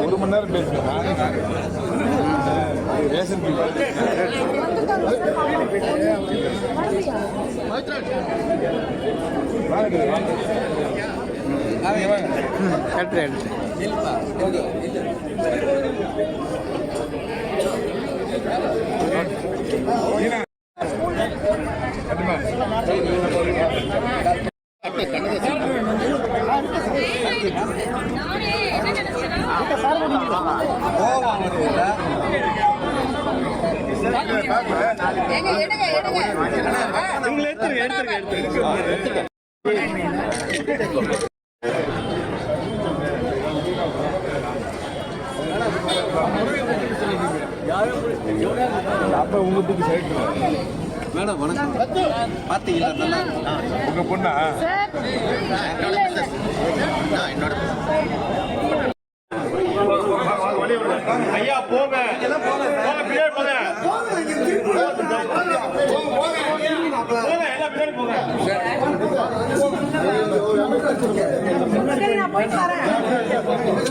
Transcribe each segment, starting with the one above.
ஒரு மணி நேரம் பேசுறேன் ரேஷன் அப்ப உங்களுக்கு தூக்கி மேடம் வணக்கம். பார்த்தீங்களா? நல்லா உங்க பொண்ணா? சார் இல்ல இல்ல என்னோட ஐயா போங்க பின்னாடி போங்க போங்க எல்லாம் பின்னாடி போங்க சரி நான் போயிட்டு வரேன்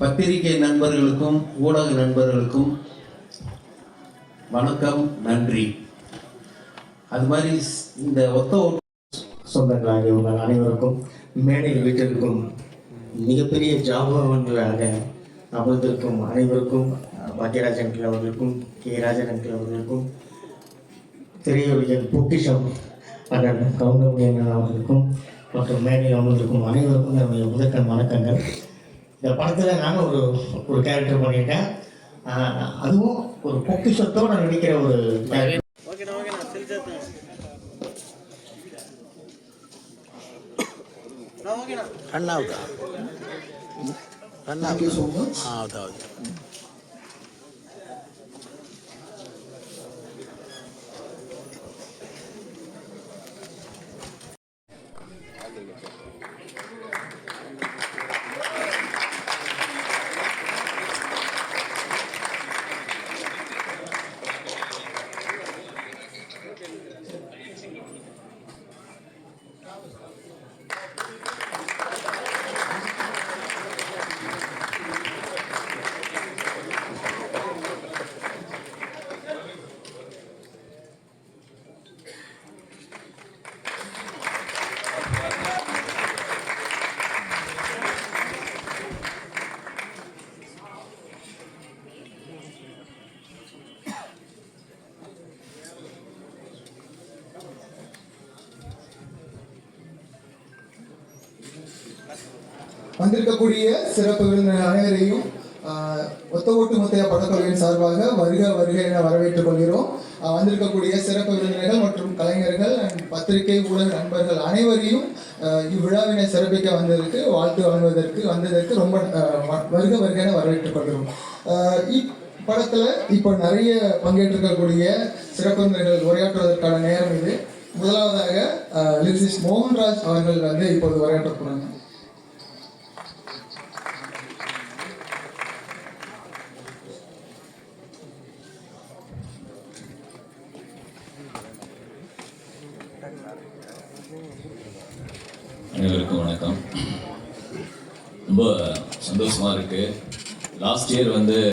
பத்திரிகை நண்பர்களுக்கும் ஊடக நண்பர்களுக்கும் வணக்கம் நன்றி. அது மாதிரி இந்த ஒத்த ஓட்டு சொந்தங்களாக உங்கள் அனைவருக்கும் மேடையில் வீட்டிற்கும் மிகப்பெரிய ஜாபவன்களாக அமர்ந்திருக்கும் அனைவருக்கும் பாக்யராஜன் அவர்களுக்கும் கே ராஜன் அங்கிள் அவர்களுக்கும் திரையுலகின் பொக்கிஷம் அண்ணன் கவுண்டமணியன் அவர்களுக்கும் மற்றும் மேடையில் அமர்ந்திருக்கும் அனைவருக்கும் என்னுடைய முதற்கண் வணக்கங்கள். இந்த படத்தில் நானும் ஒரு ஒரு கேரக்டர் பண்ணியிருக்கேன் அதுவும் ஒரு பொக்கிஷத்தோடு நடிக்கிற ஒரு character. ரன் ஆகுதா ரன் ஆகுது ஆகுது வந்திருக்கக்கூடிய சிறப்பு விருந்தினர் அனைவரையும் ஒத்த ஓட்டு முத்தைய படக்கொள்கையின் சார்பாக வருக வருக என வரவேற்றுக் கொள்கிறோம். வந்திருக்கக்கூடிய சிறப்பு விருந்தினர்கள் மற்றும் கலைஞர்கள் பத்திரிகை ஊடக நண்பர்கள் அனைவரையும் இவ்விழாவினை சிறப்பிக்க வந்ததற்கு வாழ்த்து வழங்குவதற்கு வந்ததற்கு ரொம்ப வருக வருக என வரவேற்றுக் கொள்கிறோம். இப்படத்துல இப்போ நிறைய பங்கேற்றிருக்கக்கூடிய சிறப்பு விருந்தினர்கள் உரையாற்றுவதற்கான நேரம் இது. முதலாவதாக லிரிசிஸ்ட் மோகன்ராஜ் அவர்கள் வந்து இப்போது உரையாற்ற அனைவருக்கும் வணக்கம். ரொம்ப சந்தோஷமா இருக்கு. லாஸ்ட் இயர் வந்து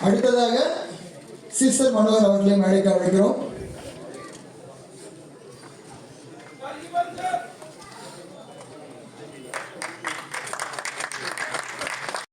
அடுத்ததாக சிஸ்டர் மனோகர் அவர்களை மேடைக்கு அழைக்கிறோம்.